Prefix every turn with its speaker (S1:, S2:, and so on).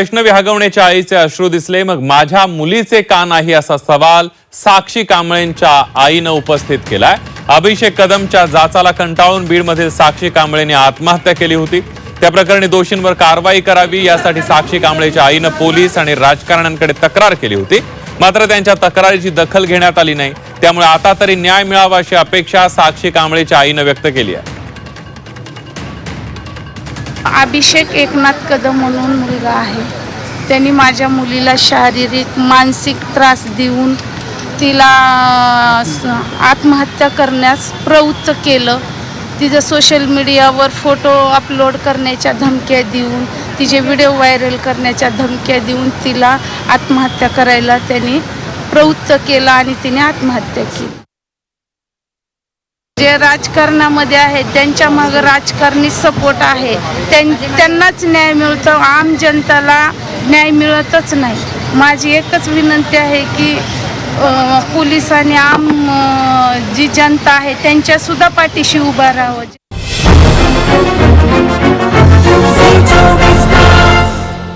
S1: प्रश्न विहागवण्याच्या आईचे अश्रू दिसले. मग माझ्या मुलीचे का नाही असा सवाल साक्षी कांबळेंच्या आईनं उपस्थित केलाय. अभिषेक कदमच्या जाचाला कंटाळून बीडमधील साक्षी कांबळेने आत्महत्या केली होती. त्या प्रकरणी दोषींवर कारवाई करावी यासाठी साक्षी कांबळेच्या आईनं पोलीस आणि राजकारण्यांकडे तक्रार केली होती. मात्र त्यांच्या तक्रारीची दखल घेण्यात आली नाही. त्यामुळे आता तरी न्याय मिळावा अशी अपेक्षा साक्षी कांबळेच्या आईनं व्यक्त केली आहे.
S2: अभिषेक एकनाथ कदम म्हणून मुलगा आहे. त्यांनी माझ्या मुलीला शारीरिक मानसिक त्रास देऊन तिला स- आत्महत्या करण्यास प्रवृत्त केलं. तिचं सोशल मीडियावर फोटो अपलोड करण्याच्या धमक्या देऊन तिचे व्हिडिओ व्हायरल करण्याच्या धमक्या देऊन तिला आत्महत्या करायला त्यांनी प्रवृत्त केलं आणि तिने आत्महत्या केली. जे राजकारणामध्ये आहेत त्यांच्या मग राजकारणी सपोर्ट आहे. त्यां त्यांनाच न्याय मिळतो. आम जनताला न्याय मिळतच नाही. माझी एकच विनंती आहे की पोलीस पोलिसांनी आम जी जनता आहे त्यांच्यासुद्धा पाठीशी उभा राहावं.